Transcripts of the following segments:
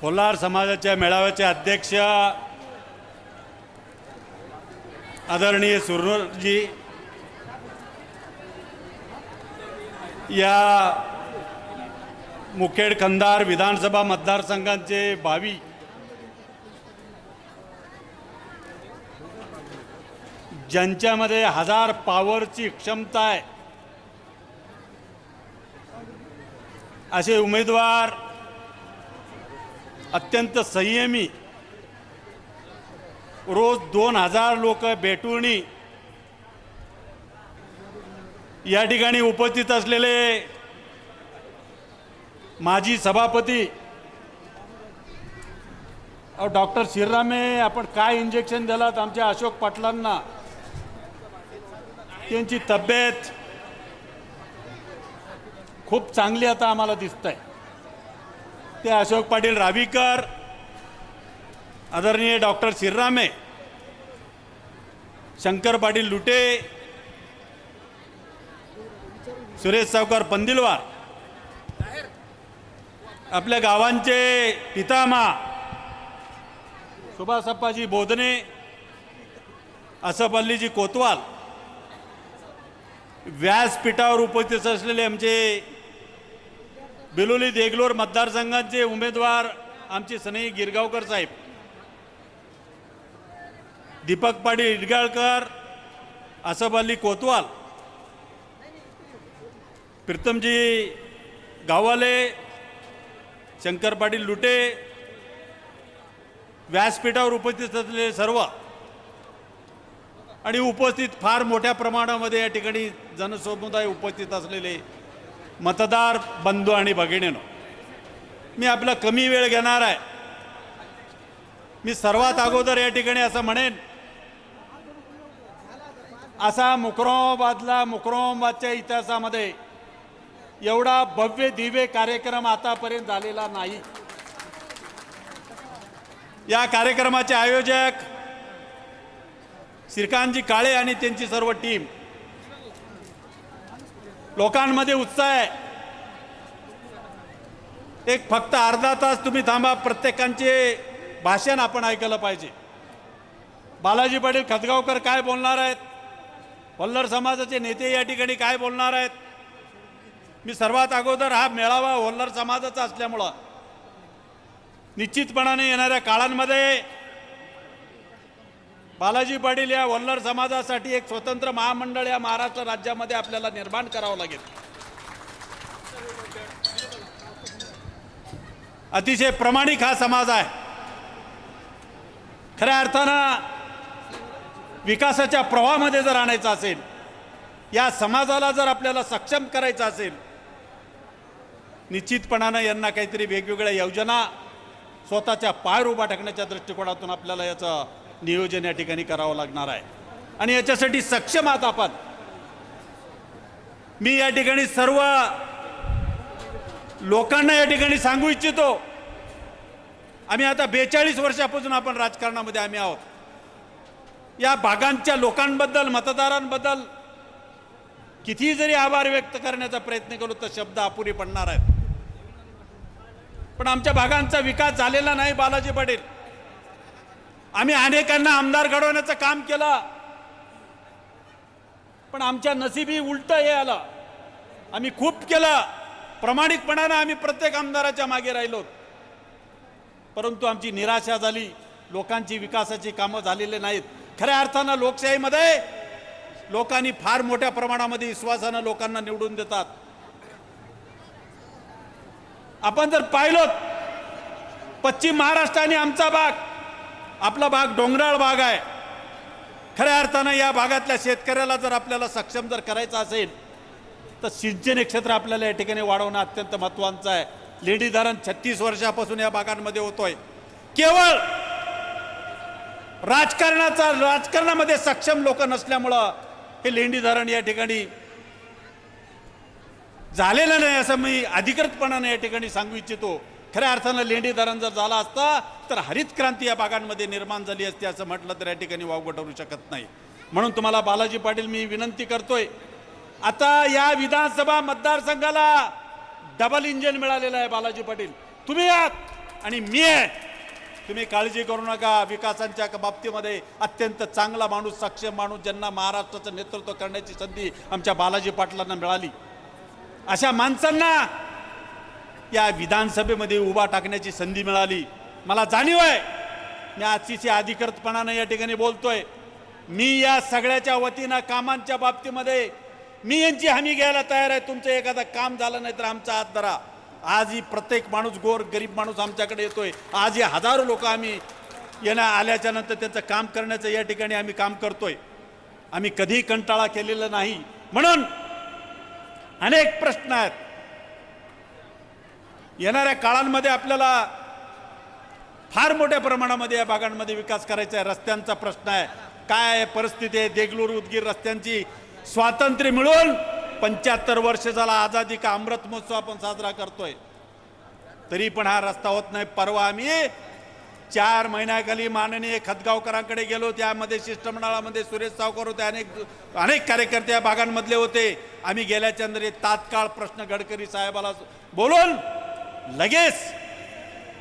कोल्हार समाजाच्या मेळाव्याचे अध्यक्ष आदरणीय सुरनूरजी या मुखेड खंदार विधानसभा मतदारसंघांचे भावी ज्यांच्यामध्ये हजार पॉवरची क्षमता आहे असे उमेदवार अत्यंत संयमी. रोज दोन हजार लोक भेटूनी या ठिकाणी उपस्थित असलेले माजी सभापती अहो डॉक्टर शिररामे आपण काय इंजेक्शन दिलात आमच्या अशोक पाटलांना? त्यांची तब्येत खूप चांगली आता आम्हाला दिसत आहे ते अशोक पाटील रावीकर आदरणीय डॉक्टर शिररामे शंकर पाटील लुटे सुरेश सावकार पंदिलवार आपल्या गावांचे पितामा सुभाषप्पाजी बोधने असपल्लीजी कोतवाल व्यासपीठावर उपस्थित असलेले आमचे बिलोली देगलोर मतदारसंघाचे उमेदवार आमचे सनई गिरगावकर साहेब. दीपक पाटील इडगाळकर असफ अली कोतवाल प्रीतमजी गावाले शंकर पाटील लुटे व्यासपीठावर उपस्थित असलेले सर्व आणि उपस्थित फार मोठ्या प्रमाणामध्ये या ठिकाणी जनसमुदाय उपस्थित असलेले मतदार बंधू आणि भगिनीनो मी आपला कमी वेळ घेणार आहे. मी सर्वात अगोदर या ठिकाणी असं म्हणेन असा मुकरोबादला मुकरोबादच्या इतिहासामध्ये एवढा भव्य दिव्य कार्यक्रम आतापर्यंत झालेला नाही. या कार्यक्रमाचे आयोजक श्रीकांतजी काळे आणि त्यांची सर्व टीम लोकांमध्ये उत्साह आहे. एक फक्त अर्धा तास तुम्ही थांबा प्रत्येकांचे भाषण आपण ऐकायला पाहिजे. बालाजी पाटील खतगावकर काय बोलणार आहेत? वल्लर समाजाचे नेते या ठिकाणी काय बोलणार आहेत? मी सर्वात अगोदर हा मेळावा वल्लर समाजाचा असल्यामुळं निश्चितपणाने येणाऱ्या काळांमध्ये बालाजी पाटील या वल्लर समाजासाठी एक स्वतंत्र महामंडळ या महाराष्ट्र राज्यामध्ये आपल्याला निर्माण करावं लागेल. अतिशय प्रामाणिक हा समाज आहे. खऱ्या अर्थानं विकासाच्या प्रवाहामध्ये जर आणायचं असेल या समाजाला जर आपल्याला सक्षम करायचं असेल निश्चितपणानं यांना काहीतरी वेगवेगळ्या योजना स्वतःच्या पायर उभा टाकण्याच्या दृष्टिकोनातून आपल्याला याचं नियोजन या ठिकाणी करावं लागणार आहे. आणि याच्यासाठी सक्षम आहात आपण. मी या ठिकाणी सर्व लोकांना या ठिकाणी सांगू इच्छितो. आम्ही आता बेचाळीस वर्षापासून आपण राजकारणामध्ये आम्ही आहोत. या भागांच्या लोकांबद्दल मतदारांबद्दल किती जरी आभार व्यक्त करण्याचा प्रयत्न केलो तर शब्द अपुरी पडणार आहेत. पण आमच्या भागांचा विकास झालेला नाही बालाजी पाटील. आम्ही अनेकांना आमदार घडवण्याचं काम केलं. पण आमच्या नसीबी उलट हे आलं. आम्ही खूप केलं. प्रामाणिकपणानं आम्ही प्रत्येक आमदाराच्या मागे राहिलो. परंतु आमची निराशा झाली. लोकांची विकासाची कामं झालेली नाहीत. खऱ्या अर्थानं लोकशाहीमध्ये लोकांनी फार मोठ्या प्रमाणामध्ये विश्वासानं लोकांना निवडून देतात. आपण जर पाहिलं पश्चिम महाराष्ट्र आणि आमचा भाग आपला भाग डोंगराळ भाग आहे. खऱ्या अर्थानं या भागातल्या शेतकऱ्याला जर आपल्याला सक्षम जर करायचं असेल तर सिंचन क्षेत्र आपल्याला या ठिकाणी वाढवणं अत्यंत महत्त्वाचं आहे. लेडी धरण छत्तीस वर्षापासून या भागांमध्ये होतोय. केवळ राजकारणाचा राजकारणामध्ये सक्षम लोक नसल्यामुळं हे लेंडी धरण या ठिकाणी झालेलं नाही असं मी अधिकृतपणाने या ठिकाणी सांगू इच्छितो. खऱ्या अर्थानं लेंडी धरण जर झाला असता तर हरित क्रांती या भागांमध्ये निर्माण झाली असती असं म्हटलं तर या ठिकाणी वावगं ठरू शकत नाही. म्हणून तुम्हाला बालाजी पाटील मी विनंती करतोय आता या विधानसभा मतदारसंघाला डबल इंजिन मिळालेलं आहे बालाजी पाटील. तुम्ही आहात आणि मी आहे. तुम्ही काळजी करू नका विकासांच्या बाबतीमध्ये अत्यंत चांगला माणूस सक्षम माणूस ज्यांना महाराष्ट्राचं नेतृत्व करण्याची संधी आमच्या बालाजी पाटलांना मिळाली. अशा माणसांना या विधानसभेमध्ये उभा टाकण्याची संधी मिळाली. मला जाणीव आहे. मी अतिशय अधिकृतपणानं या ठिकाणी बोलतोय. मी या सगळ्याच्या वतीनं कामांच्या बाबतीमध्ये मी यांची हमी घ्यायला तयार आहे. तुमचं एखादं काम झालं नाही तर आमचा हात धरा. आजही प्रत्येक माणूस गोर गरीब माणूस आमच्याकडे येतोय. आज हजारो लोक आम्ही येण्या आल्याच्यानंतर त्याचं काम करण्याचं या ठिकाणी आम्ही काम करतोय. आम्ही कधीही कंटाळा केलेला नाही. म्हणून अनेक प्रश्न आहेत. येणाऱ्या काळांमध्ये आपल्याला फार मोठ्या प्रमाणामध्ये या भागांमध्ये विकास करायचा आहे. रस्त्यांचा प्रश्न आहे. काय आहे परिस्थिती आहे? देगलूर उदगीर रस्त्यांची स्वातंत्र्य मिळून पंच्याहत्तर वर्ष झाला आझादी का अमृत महोत्सव आपण साजरा करतोय. तरी पण हा रस्ता होत नाही. परवा आम्ही चार महिन्याखाली माननीय खतगावकरांकडे गेलो. त्यामध्ये शिष्टमंडळामध्ये सुरेश सावकर होते. अनेक अनेक कार्यकर्ते या भागांमधले होते. आम्ही गेल्याच्यानंतर तात्काळ प्रश्न गडकरी साहेबाला बोलून लगेच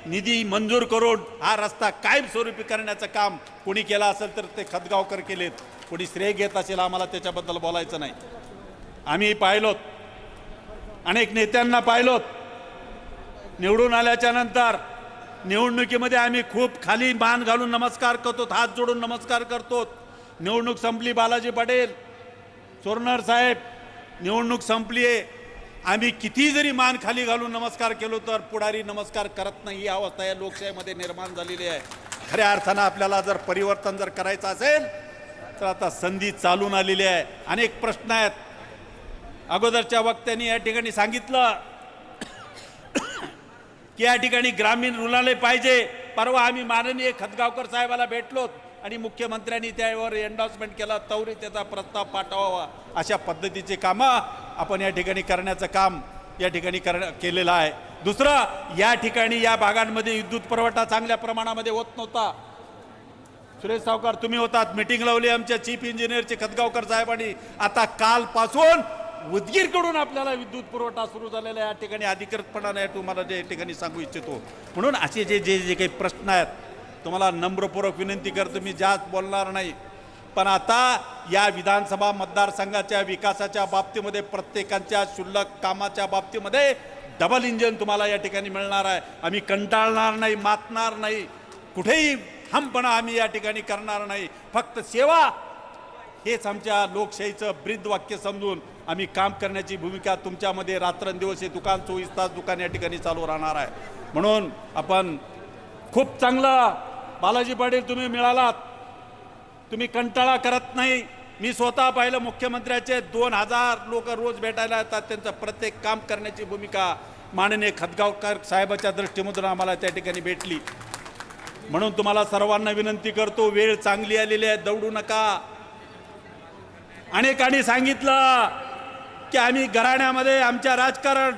निधी मंजूर करून हा रस्ता कायमस्वरूपी करण्याचं काम कोणी केलं असेल तर ते खतगावकर केलेत. कोणी श्रेय घेत असेल आम्हाला त्याच्याबद्दल बोलायचं नाही. आम्ही पाहिलोत. अनेक नेत्यांना पाहिलोत. निवडून आल्याच्यानंतर निवडणुकीमध्ये आम्ही खूप खाली मान घालून नमस्कार करतो हात जोडून नमस्कार करतो निवडणूक संपली बालाजी पटेल. चोरणार साहेब निवडणूक संपली आहे आम्ही किती जरी मान खाली घालून नमस्कार केलो तर पुढारी नमस्कार करत नाही. ही अवस्था या लोकशाहीमध्ये निर्माण झालेली आहे. खऱ्या अर्थानं आपल्याला जर परिवर्तन जर करायचं असेल तर आता संधी चालून आलेली आहे. अनेक प्रश्न आहेत. अगोदरच्या वक्त्यांनी या ठिकाणी सांगितलं की या ठिकाणी ग्रामीण रुग्णालय पाहिजे. परवा आम्ही माननीय खतगावकर साहेबाला भेटलोत आणि मुख्यमंत्र्यांनी त्यावर एन्डॉर्समेंट केला. तवरी त्याचा प्रस्ताव पाठवावा. अशा पद्धतीचे कामं आपण या ठिकाणी करण्याचं काम या ठिकाणी कर केलेलं आहे. दुसरं या ठिकाणी या भागांमध्ये विद्युत पुरवठा चांगल्या प्रमाणामध्ये होत नव्हता. सुरेश सावकार तुम्ही होतात. मिटिंग लावली आमच्या चीफ इंजिनियरचे खतगावकर साहेबांनी आता कालपासून उदगीरकडून आपल्याला विद्युत पुरवठा सुरू झालेला आहे. या ठिकाणी अधिकृतपणाने तुम्हाला जे ठिकाणी सांगू इच्छितो. म्हणून असे जे जे जे काही प्रश्न आहेत तुम्हाला नम्रपूर्वक विनंती करतो. मी जास्त बोलणार नाही. पण आता या विधानसभा मतदारसंघाच्या विकासाच्या बाबतीमध्ये प्रत्येकांच्या शुल्लक कामाच्या बाबतीमध्ये डबल इंजन तुम्हाला या ठिकाणी मिळणार आहे. आम्ही कंटाळणार नाही मातणार नाही. कुठेही हमपणा आम्ही या ठिकाणी करणार नाही. फक्त सेवा हेच आमच्या लोकशाहीचं ब्रीद वाक्य समजून आम्ही काम करण्याची भूमिका तुमच्यामध्ये रात्रंदिवस हे दुकान चोवीस तास दुकान या ठिकाणी चालू राहणार आहे. म्हणून आपण खूप चांगलं बालाजी पाटील तुम्ही मिळालात. तुम्ही कंटाळा करत नाही. मी स्वतः पाहिलं मुख्यमंत्र्याचे दोन हजार लोक रोज भेटायला येतात. त्यांचं प्रत्येक काम करण्याची भूमिका माननीय खतगावकर साहेबाच्या दृष्टीमधून आम्हाला त्या ठिकाणी भेटली. म्हणून तुम्हाला सर्वांना विनंती करतो वेळ चांगली आलेली आहे दौडू नका. अनेकांनी सांगितलं की आम्ही घराण्यामध्ये आमच्या राजकारण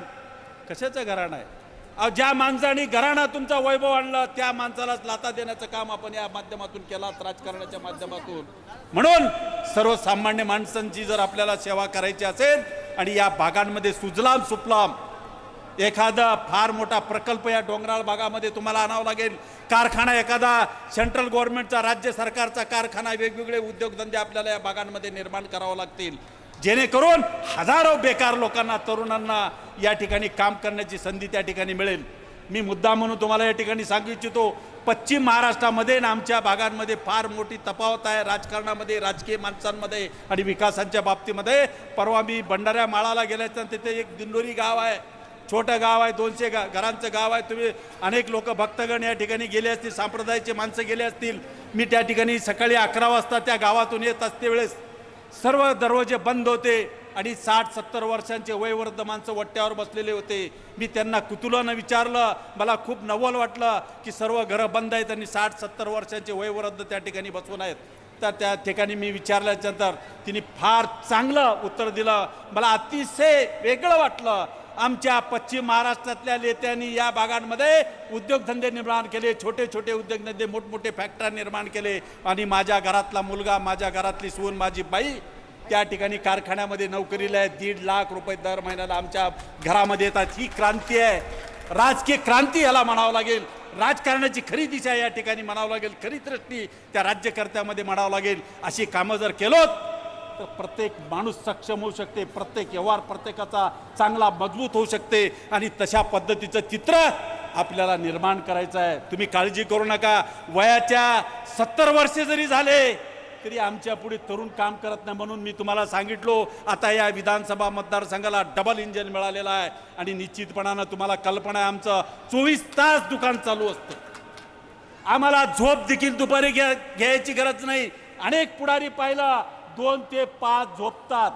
कशाचं घराणं आहे? ज्या माणसाने घराणा तुमचा वैभव आणला त्या माणसालाच लाता देण्याचं काम आपण या माध्यमातून केलात राजकारणाच्या माध्यमातून. म्हणून सर्वसामान्य माणसांची जर आपल्याला सेवा करायची असेल आणि या भागांमध्ये सुजलाम सुफलाम एखादा फार मोठा प्रकल्प या डोंगराळ भागामध्ये तुम्हाला आणावा लागेल. कारखाना एखादा सेंट्रल गव्हर्नमेंटचा राज्य सरकारचा कारखाना वेगवेगळे उद्योगधंदे आपल्याला या भागांमध्ये निर्माण करावं लागतील. जेणेकरून हजारो बेकार लोकांना तरुणांना या ठिकाणी काम करण्याची संधी त्या ठिकाणी मिळेल. मी मुद्दा म्हणून तुम्हाला या ठिकाणी सांगू इच्छितो पश्चिम महाराष्ट्रामध्ये आणि आमच्या भागांमध्ये फार मोठी तफावत आहे राजकारणामध्ये राजकीय माणसांमध्ये आणि विकासांच्या बाबतीमध्ये. परवा मी भंडाऱ्या माळाला गेल्याच्या तिथे एक दिंडोरी गाव आहे छोटं गाव आहे दोनशे गा घरांचं गाव आहे. तुम्ही अनेक लोक भक्तगण या ठिकाणी गेले असतील संप्रदायाचे माणसं गेले असतील. मी त्या ठिकाणी सकाळी अकरा वाजता त्या गावातून येत असते वेळेस सर्व दरवाजे बंद होते आणि साठ सत्तर वर्षांचे वयवृद्ध माणसं वट्ट्यावर बसलेले होते. मी त्यांना कुतुलानं विचारलं. मला खूप नवल वाटलं की सर्व घरं बंद आहेत आणि साठ सत्तर वर्षांचे वयवृद्ध त्या ठिकाणी बसून आहेत. तर त्या ठिकाणी मी विचारल्यानंतर तिने फार चांगलं उत्तर दिलं. मला अतिशय वेगळं वाटलं. आमच्या पश्चिम महाराष्ट्रातल्या नेत्यांनी या भागांमध्ये उद्योगधंदे निर्माण केले छोटे छोटे उद्योगधंदे मोठमोठे फॅक्टऱ्या निर्माण केले. आणि माझ्या घरातला मुलगा माझ्या घरातली सून माझी बाई त्या ठिकाणी कारखान्यामध्ये नोकरीला आहे. दीड लाख रुपये दर महिन्याला आमच्या घरामध्ये येतात. ही क्रांती आहे. राजकीय क्रांती याला म्हणावं लागेल. राजकारणाची खरी दिशा या ठिकाणी म्हणावं लागेल. खरी दृष्टी त्या राज्यकर्त्यामध्ये म्हणावं लागेल. अशी कामं जर केलोत तर प्रत्येक माणूस सक्षम होऊ शकते प्रत्येक व्यवहार प्रत्येकाचा चांगला मजबूत होऊ शकते आणि तशा पद्धतीचं चित्र आपल्याला निर्माण करायचं आहे. तुम्ही काळजी करू नका. वयाच्या सत्तर वर्षे जरी झाले तरी आमच्या पुढे तरुण काम करत नाही म्हणून मी तुम्हाला सांगितलो आता या विधानसभा मतदारसंघाला डबल इंजन मिळालेलं आहे आणि निश्चितपणानं तुम्हाला कल्पना आहे आमचं चोवीस तास दुकान चालू असतं. आम्हाला झोप देखील दुपारी घ्या घ्यायची गरज नाही. अनेक पुढारी पाहिला दोन ते पाच झोपतात.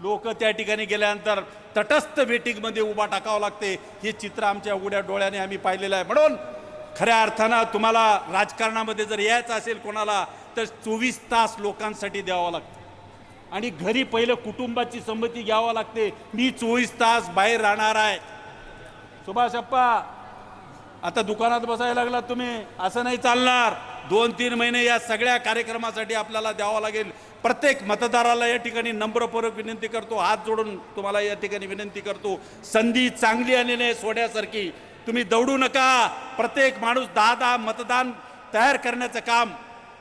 लोक त्या ठिकाणी गेल्यानंतर तटस्थ वेटिंगमध्ये उभा टाकावं लागते. हे चित्र आमच्या उघड्या डोळ्याने आम्ही पाहिलेलं आहे. म्हणून खऱ्या अर्थानं तुम्हाला राजकारणामध्ये जर यायचं असेल कोणाला तर चोवीस तास लोकांसाठी द्यावं लागतं. आणि घरी पहिलं कुटुंबाची संमती घ्यावं लागते. मी चोवीस तास बाहेर राहणार आहे. सुभाष अप्पा आता दुकानात बसायला लागला तुम्ही. असं नाही चालणार. दोन तीन महिने या सगळ्या कार्यक्रमासाठी आपल्याला द्यावं लागेल. प्रत्येक मतदाराला या ठिकाणी नम्रपूर्वक विनंती करतो. हात जोडून तुम्हाला या ठिकाणी विनंती करतो. संधी चांगली आली नाही सोड्यासारखी. तुम्ही दौडू नका. प्रत्येक माणूस दहा दहा मतदान तयार करण्याचं काम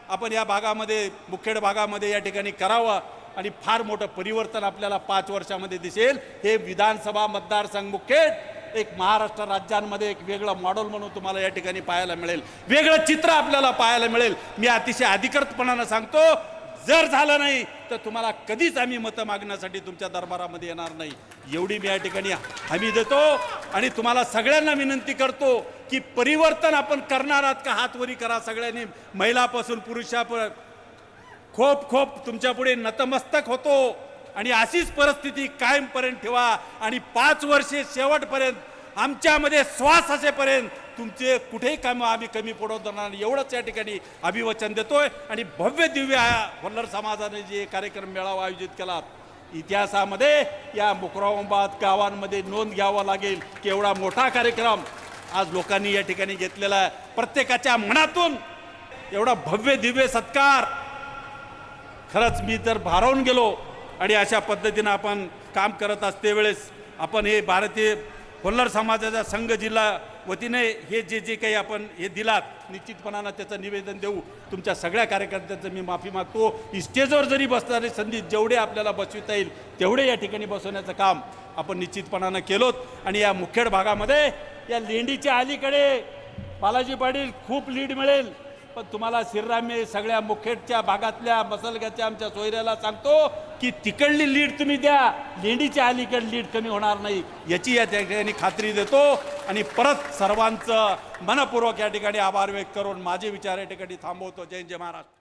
आपण या भागामध्ये मुखेड भागामध्ये या ठिकाणी करावं आणि फार मोठं परिवर्तन आपल्याला पाच वर्षामध्ये दिसेल. हे विधानसभा मतदारसंघ मुखेड एक महाराष्ट्र राज्यांमध्ये एक वेगळं मॉडेल म्हणून तुम्हाला या ठिकाणी पाहायला मिळेल. वेगळं चित्र आपल्याला पाहायला मिळेल. मी अतिशय अधिकृतपणानं सांगतो जर झालं नाही तर तुम्हाला कधीच आम्ही मतं मागण्यासाठी तुमच्या दरबारामध्ये येणार नाही. एवढी मी या ठिकाणी हमी देतो आणि तुम्हाला सगळ्यांना विनंती करतो की परिवर्तन आपण करणार आहात का हातवरी करा सगळ्यांनी. महिलापासून पुरुषाप खोप खोप तुमच्यापुढे नतमस्तक होतो. आणि अशीच परिस्थिती कायमपर्यंत ठेवा आणि पाच वर्षे शेवटपर्यंत आमच्यामध्ये श्वास असेपर्यंत तुमचे कुठेही काम आम्ही कमी पडवत जाणार नाही. एवढंच या ठिकाणी अभिवचन देतोय. आणि भव्य दिव्य वल्लर समाजाने जे कार्यक्रम मेळावा आयोजित केला इतिहासामध्ये या मुकराबाद गावांमध्ये नोंद घ्यावा लागेल की एवढा मोठा कार्यक्रम आज लोकांनी या ठिकाणी घेतलेला आहे. प्रत्येकाच्या मनातून एवढा भव्य दिव्य सत्कार. खरंच मी तर भारावून गेलो. आणि अशा पद्धतीनं आपण काम करत असते वेळेस आपण हे भारतीय कोल्हार समाजाचा संघ जिल्हा वतीने हे जे जे काही आपण हे दिलात निश्चितपणानं त्याचं निवेदन देऊ. तुमच्या सगळ्या कार्यकर्त्यांचं मी माफी मागतो. स्टेजवर जरी बसणारी संधी जेवढे आपल्याला बसविता येईल तेवढे या ठिकाणी बसवण्याचं काम आपण निश्चितपणानं केलोत. आणि या मुखेड भागामध्ये या लेंडीच्या अलीकडे बालाजी पाटील खूप लीड मिळेल. पण तुम्हाला श्रीरामे सगळ्या मुखेडच्या भागातल्या मसलग्याच्या आमच्या सोयऱ्याला सांगतो की तिकडली लीड तुम्ही द्या. लेंडीच्या अलीकडे लीड कमी होणार नाही. याची या ठिकाणी खात्री देतो. आणि परत सर्वांचं मनपूर्वक या ठिकाणी आभार व्यक्त करून माझे विचार या ठिकाणी थांबवतो. जय जय महाराष्ट्र.